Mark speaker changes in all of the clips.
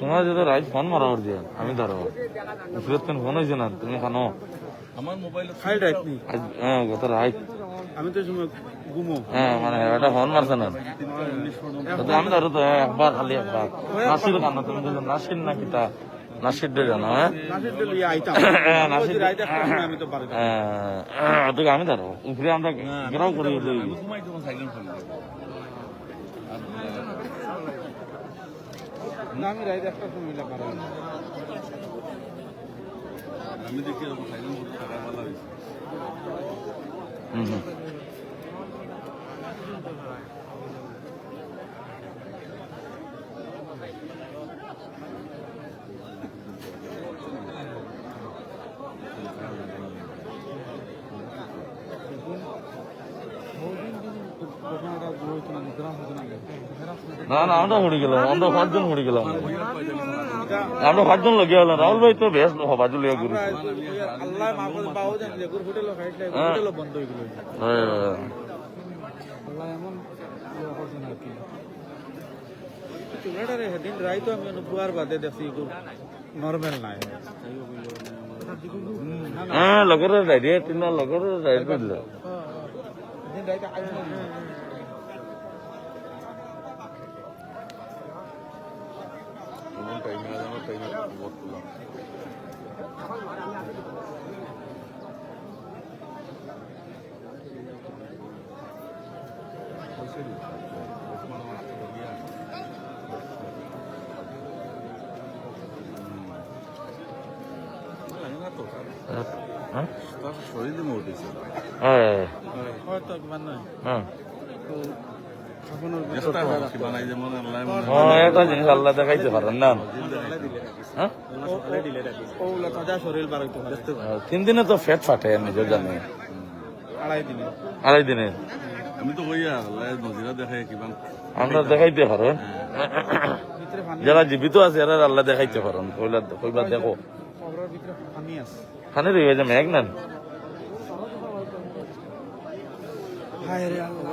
Speaker 1: তোমার যদি right phone মারা ওর দিয়ে আমি ধরো। ফিরত ফোন হয়েছে না? তুমি খানো
Speaker 2: আমার মোবাইলে
Speaker 3: খাই রাইট
Speaker 1: হ্যাঁ গত রাইট
Speaker 3: আমি তো সময় ঘুমো।
Speaker 1: হ্যাঁ মানে এটা ফোন মারছে না। তো আমি ধরো তো একবার খালি একবার। নাসির কানো? তুমি নাসির না কিতা নাসির ডে জানো হ্যাঁ
Speaker 3: নাসির
Speaker 1: হ্যাঁ,
Speaker 3: আমি তো পারি না।
Speaker 1: হ্যাঁ তোকে আমি ধরো। উপরে আমরা গ্রাও করি লই
Speaker 2: ঘুমাই তোমার সাইলেন্ট ফোন
Speaker 3: না আমি রাইট একটা সময় না পারি না।
Speaker 2: আমি দেখি ফোন থাকা ভালো হয়েছে
Speaker 1: হুম হুম
Speaker 3: তখন ওরা ঘুমো হইতো না, নিদ্রা হতো না।
Speaker 1: না না আমরা ঘুরে গেলাম আমরা পাঁচজন ঘুরে গেলাম আমরা পাঁচজন লগে হলাম রাহুল ভাই তো বেশ হবাজু লিয়া
Speaker 3: গুর চুলাটারে সেদিন আমি অনুপুয়ার বাদে দেখছি নর্মেল নাই।
Speaker 1: হ্যাঁ লগৰ ডাইরিয়া তিন লগৰ ডাইরি কৰিলে
Speaker 3: সেদিন রাইতে আইসা
Speaker 2: এমন টাইমে আমার টাইমে বহুত করলাম
Speaker 1: হ্যাঁ
Speaker 2: শরীরে মোট হয়েছে
Speaker 1: হ্যাঁ
Speaker 3: হয়তো কিমান নয়
Speaker 1: হ্যাঁ
Speaker 3: তো
Speaker 1: হ্যাঁ এটা জিনিস আল্লাহ দেখাইতে পারেন না। হ্যাঁ? তিন দিনে তো ফেট ফাটে নিজের জানে।
Speaker 3: আড়াই দিনে।
Speaker 1: আড়াই দিনে?
Speaker 2: আমি তো কইয়া নজিরা দেখে কিমান
Speaker 1: আমরা দেখাইতে পারেন যারা জীবিত আছে এরা আল্লাহ দেখাইতে পারেন। কইলা কইবা দেখো। খানে রয়ে যে মেঘ না?
Speaker 3: হায় রে আল্লাহ।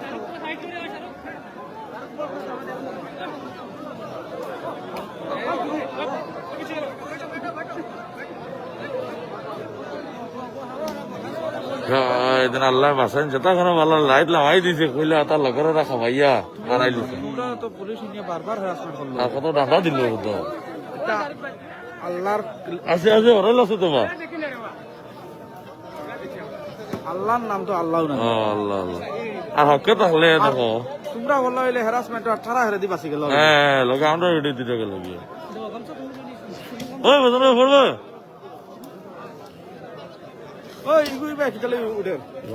Speaker 3: না তোরা আজানো আরি ভাই
Speaker 1: এদিন আল্লাহ বাসান যেটা কোনো ভালো লাইট লাগাই দিছে কইলে তার লগর রাখা ভাইয়া বানাই দিছে আর কত ডান্ডা দিল তো
Speaker 3: এটা আল্লাহর
Speaker 1: আছে আছে ওরাই আছে তোমার।
Speaker 3: আল্লাহর নাম তো আল্লাহ না।
Speaker 1: আল্লাহ আল্লাহ। আর হকে তাহলে দেখো।
Speaker 3: তোমরা বললা হইলে হ্যারাসমেন্ট আঠারা হেরে দি বাসি গেল
Speaker 1: হ্যাঁ লগে আমরা ভিডিও দিতে গেল ওই বেতন পড়বে?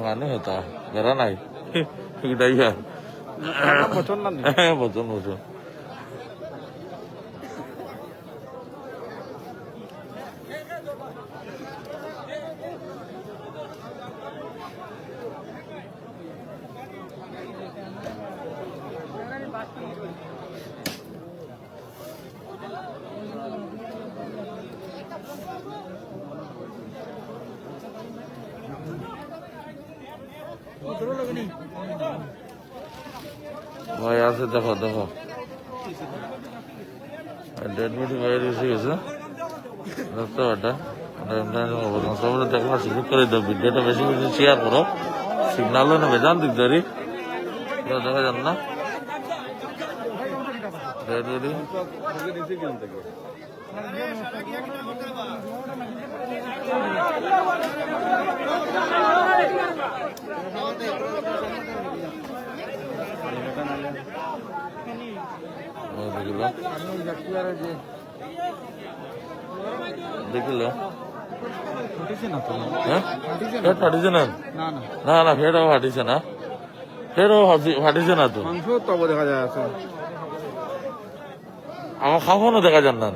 Speaker 1: মানে হতা যারা নাই।
Speaker 3: না।
Speaker 1: হ্যাঁ বচন বচন। আছে, দেখো দেখো। ডেড বাইরে এসে গেছে। দেখতে পাটা সবাই দেখলা সুযোগ করে দাও ভিডিওটা বেশি বেশি শেয়ার করো সিগনাল নেবে জান দিকদারি। দেখা যান না। ডেড দেখিল। হ্যাঁ? ফেট ফাটিছে না
Speaker 3: না। না
Speaker 1: না না? ফাটিছে না ফেটও ফাটিছে না তো।
Speaker 3: দেখা যায়
Speaker 1: আমার দেখা যান না।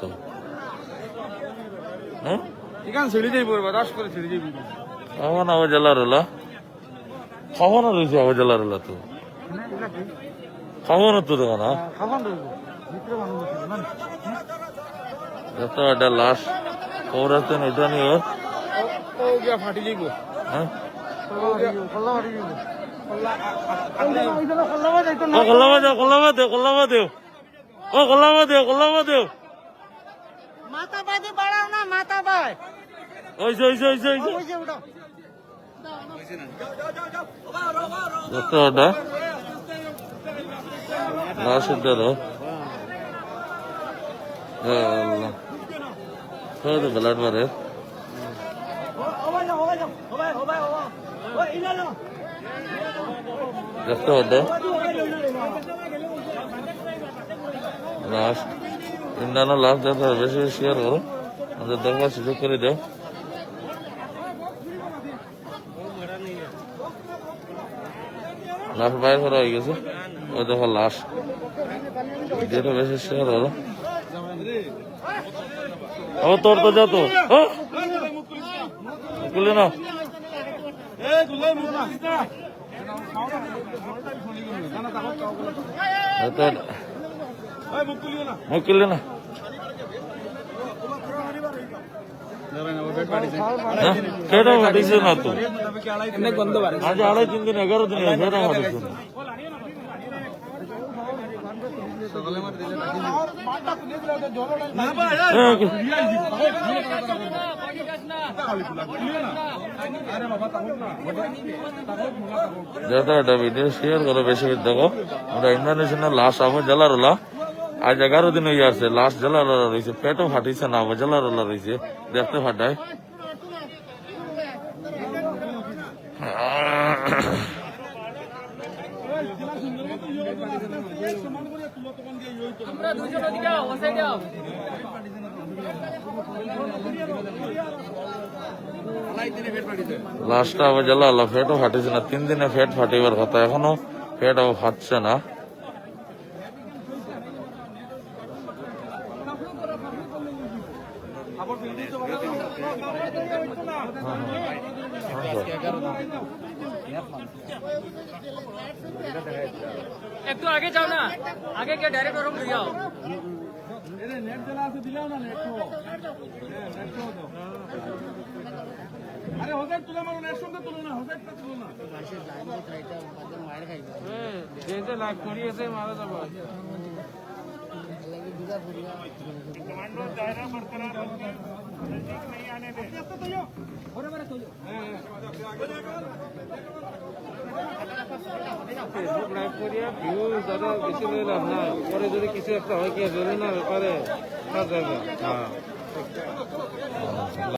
Speaker 1: তো। হ্যাঁ? জেলা রোলা কখন রয়েছে আবার জেলা রোলা তো। কখন তো দেখো না যত একটা লাশ খবর আছে না ওটা নিয়ে
Speaker 3: ফাটি যাইব
Speaker 1: হ্যাঁ?
Speaker 3: কল্লা ফাটি যাইব কল্লা কল্লা যাইতো
Speaker 1: ও। কল্লামা দেও কল্লামা দেও কল্লামা দেও ও। কল্লামা দেও কল্লামা দেও
Speaker 3: মাথা বাঁধে বাড়াও না মাথা বাই
Speaker 1: ওইছে ওইছে ওইছে ওইছে
Speaker 3: ওই যে ওটা।
Speaker 1: যত দাও আল্লাহ তো ব্লাড মারে দেখতে পারতো লাস্ট ইন্দানো লাস্ট হবে বেশি বেশি শেয়ার করো আমাদের দেখবার সুযোগ করে দাও লাশ বাইর করা হয়ে গেছে। ওই দেখো লাশ। ভিডিওটা বেশি শেয়ার করো ও তোর তো। যা তো খুলে না। মুখ খুললে না। তিন দিন এগারো দিন আছে, কেটা ফাটিছে না হ্যাঁ, কি- যাতে একটা ভিডিও শেয়ার করো বেশি দেখো। আমরা ইন্টারন্যাশনাল লাস্ট আবার জ্বালারোলা আজ এগারো দিন হয়ে আসছে লাস্ট জ্বালারোলা রয়েছে পেটও ফাটিছে না আবার জ্বালারোলা রয়েছে দেখতে ফাটায়। লাস্টটা আবার জ্বালালো ফেটও ফাটিছে না তিন দিনে ফেট ফাটিবার কথা এখনও ফেট আবার ফাটছে না।
Speaker 4: একটু আগে যাও না। আগে গিয়ে ডাইরেক্ট ওরকম যাও।
Speaker 3: আরে হোসেন তুলে মারুন এর সঙ্গে তুলো না হোসেন তুলো না যেতে লাগ করিয়েছে, মারা যাব। ফেসবুক লাইভ করিয়া ভিউ দাদা বেশি লই লাভ নাই পরে যদি কিছু একটা হয় কি না ব্যাপারে কাজ যাবে হ্যাঁ